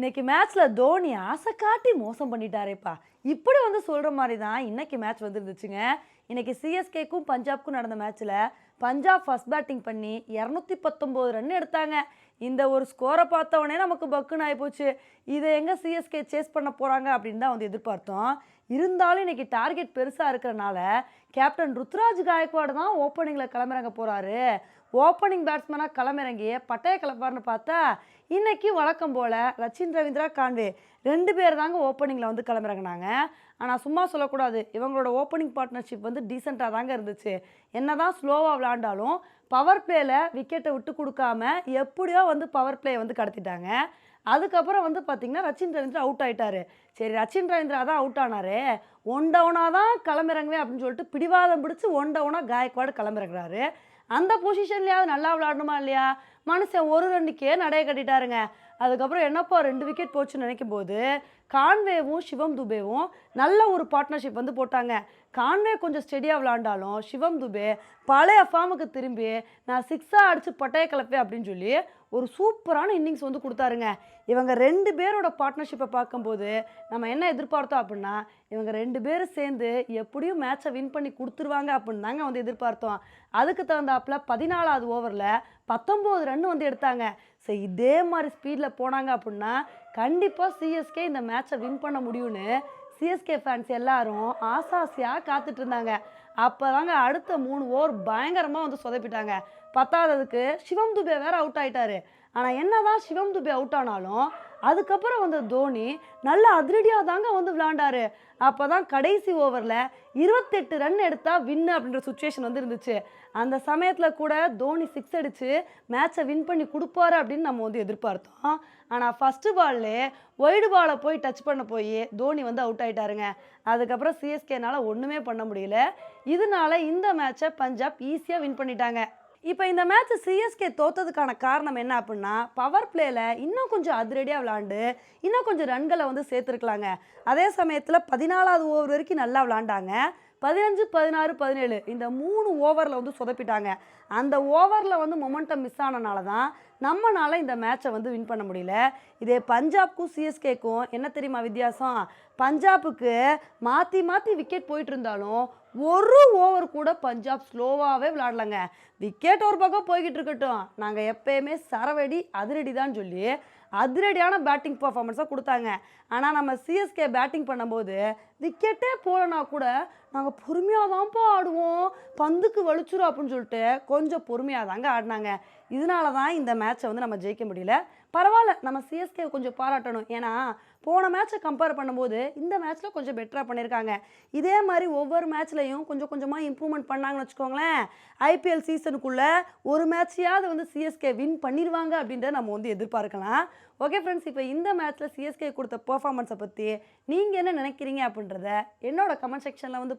இன்னைக்கு மேட்ச்ல தோனி ஆசை காட்டி மோசம் பண்ணிட்டாரேப்பா. இப்படி வந்து சொல்ற மாதிரி தான் இன்னைக்கு மேட்ச் வந்துருந்துச்சுங்க. இன்னைக்கு சிஎஸ்கேக்கும் பஞ்சாப்க்கும் நடந்த மேட்ச்ல பஞ்சாப் ஃபர்ஸ்ட் பேட்டிங் பண்ணி இரநூத்தி பத்தொம்போது ரன் எடுத்தாங்க. இந்த ஒரு ஸ்கோரை பார்த்த உடனே நமக்கு பக்குன்னு ஆகிப்போச்சு இதை எங்கே சிஎஸ்கே சேஸ் பண்ண போகிறாங்க அப்படின்னு தான் வந்து எதிர்பார்த்தோம். இருந்தாலும் இன்றைக்கி டார்கெட் பெருசாக இருக்கிறனால கேப்டன் ருத்ராஜ் காயக்வாடு தான் ஓப்பனிங்கில் கிளம்பிறங்க போகிறாரு ஓப்பனிங் பேட்ஸ்மேனாக களமிறங்கி பட்டைய கிளப்பார்னு பார்த்தா இன்றைக்கி வழக்கம் போல் ரச்சின் ரவீந்திரா கான்வே ரெண்டு பேர் தாங்க ஓப்பனிங்கில் வந்து கிளம்புறங்கினாங்க. ஆனால் சும்மா சொல்லக்கூடாது இவங்களோட ஓப்பனிங் பார்ட்னர்ஷிப் வந்து டீசெண்டாக தாங்க இருந்துச்சு. என்னதான் ஸ்லோவாக விளாண்டாலும் பவர் பிளேயில் விக்கெட்டை விட்டு கொடுக்காம எப்படியோ வந்து பவர் பிளேயை வந்து கடத்திட்டாங்க. அதுக்கப்புறம் வந்து பார்த்தீங்கன்னா ரச்சின் ரவீந்திரா அவுட் ஆகிட்டாரு சரி ரச்சின் ரவீந்திரா தான் அவுட் ஆனாரு. ஒன் டவுனாக தான் கிளம்பிறங்குவேன் அப்படின்னு சொல்லிட்டு பிடிவாதம் பிடிச்சி ஒன் டவுனாக காயக்வாடு கிளம்பிறங்குறாரு. அந்த பொசிஷன்லையாவது நல்லா விளாடணுமா இல்லையா? மனுஷன் ஒரு ரெண்டுக்கே நடைய கட்டிட்டாருங்க. அதுக்கப்புறம் என்னப்பா ரெண்டு விக்கெட் போச்சுன்னு நினைக்கும் போது கான்வேவும் சிவம் துபேவும் நல்ல ஒரு பார்ட்னர்ஷிப் வந்து போட்டாங்க. கான்வே கொஞ்சம் ஸ்டெடியாக விளாண்டாலும் சிவம் துபே பழைய ஃபார்முக்கு திரும்பி நான் சிக்ஸாக அடித்து பட்டைய கலப்பேன் அப்படின்னு சொல்லி ஒரு சூப்பரான இன்னிங்ஸ் வந்து கொடுத்தாருங்க. இவங்க ரெண்டு பேரோட பார்ட்னர்ஷிப்பை பார்க்கும்போது நம்ம என்ன எதிர்பார்த்தோம் அப்படின்னா இவங்க ரெண்டு பேரும் சேர்ந்து எப்படியும் மேட்சை வின் பண்ணி கொடுத்துருவாங்க அப்படின்னு தாங்க வந்து எதிர்பார்த்தோம். அதுக்கு தகுந்தாப்புல பதினாலாவது ஓவரில் பத்தொம்போது ரன் வந்து எடுத்தாங்க. ஸோ இதே மாதிரி ஸ்பீடில் போனாங்க அப்படின்னா கண்டிப்பாக சிஎஸ்கே இந்த மேட்சை வின் பண்ண முடியும்னு சிஎஸ்கே ஃபேன்ஸ் எல்லாரும் ஆசாசியாக காத்துட்டு இருந்தாங்க. அப்போ தாங்க அடுத்த மூணு ஓவர் பயங்கரமாக வந்து சொதப்பிட்டாங்க. பத்தாததுக்கு சிவம் துபே வேற அவுட் ஆயிட்டாரு. ஆனால் என்ன தான் சிவம் துபே அவுட் ஆனாலும் அதுக்கப்புறம் வந்த தோனி நல்ல அதிரடியாக தாங்க வந்து விளாண்டாரு அப்போ தான் கடைசி ஓவரில் இருபத்தெட்டு ரன் எடுத்தால் வின்னு அப்படின்ற சுச்சுவேஷன் வந்து இருந்துச்சு. அந்த சமயத்தில் கூட தோனி சிக்ஸ் அடித்து மேட்சை வின் பண்ணி கொடுப்பாரு அப்படின்னு நம்ம வந்து எதிர்பார்த்தோம். ஆனால் ஃபஸ்ட்டு பால்லே ஒய்டு பாலை போய் டச் பண்ண போய் தோனி வந்து அவுட் ஆகிட்டாருங்க அதுக்கப்புறம் சிஎஸ்கேனால் ஒன்றுமே பண்ண முடியல. இதனால இந்த மேட்சை பஞ்சாப் ஈஸியாக வின் பண்ணிட்டாங்க. இப்போ இந்த மேட்ச் சிஎஸ்கே தோத்ததுக்கான காரணம் என்ன அப்படின்னா பவர் பிளேயில் இன்னும் கொஞ்சம் அதிரடியாக விளாண்டு இன்னும் கொஞ்சம் ரன்களை வந்து சேர்த்துருக்கலாங்க. அதே சமயத்தில் பதினாலாவது ஓவர் வரைக்கும் நல்லா விளாண்டாங்க. பதினஞ்சு பதினாறு பதினேழு இந்த மூணு ஓவரில் வந்து சொதப்பிட்டாங்க. அந்த ஓவரில் வந்து மொமெண்டம் மிஸ் ஆனனால தான் நம்மனால் இந்த மேட்சை வந்து வின் பண்ண முடியல. இதே பஞ்சாப்க்கும் சிஎஸ்கேக்கும் என்ன தெரியுமா வித்தியாசம்? பஞ்சாபுக்கு மாற்றி மாற்றி விக்கெட் போயிட்டு இருந்தாலும் ஒரு ஓவர் கூட பஞ்சாப் ஸ்லோவாகவே விளாடலங்க விக்கெட் ஒரு பக்கம் போய்கிட்டு இருக்கட்டும். நாங்கள் எப்பயுமே சரவெடி அதிரடி தான் சொல்லி அதிரடியான பேட்டிங் பர்ஃபார்மன்ஸாக கொடுத்தாங்க. ஆனால் நம்ம சிஎஸ்கே பேட்டிங் பண்ணும்போது விக்கெட்டே போகலனா கூட நாங்கள் பொறுமையாக தான்ப்பா ஆடுவோம். பந்துக்கு வலிச்சிரும் அப்படின்னு சொல்லிட்டு கொஞ்சம் பொறுமையாக தாங்க ஆடினாங்க. இதனால தான் இந்த மேட்சை வந்து நம்ம ஜெயிக்க முடியல. பரவாயில்ல நம்ம சிஎஸ்கே கொஞ்சம் பாராட்டணும். ஏன்னா போன மேட்சை கம்பேர் பண்ணும்போது இந்த மேட்ச்சில் கொஞ்சம் பெட்டராக பண்ணியிருக்காங்க இதே மாதிரி ஒவ்வொரு மேட்ச்லையும் கொஞ்சம் கொஞ்சமாக இம்ப்ரூவ்மெண்ட் பண்ணாங்கன்னு வச்சுக்கோங்களேன். ஐபிஎல் சீசனுக்குள்ளே ஒரு மேட்சையாவது வந்து சிஎஸ்கே வின் பண்ணிடுவாங்க அப்படின்றத நம்ம வந்து எதிர்பார்க்கலாம். ஓகே ஃப்ரெண்ட்ஸ் இப்போ இந்த மேட்ச்சில் சிஎஸ்கே கொடுத்த பர்ஃபார்மன்ஸை பற்றி நீங்கள் என்ன நினைக்கிறீங்க அப்படின்றத என்னோட கமெண்ட் செக்ஷனில் வந்து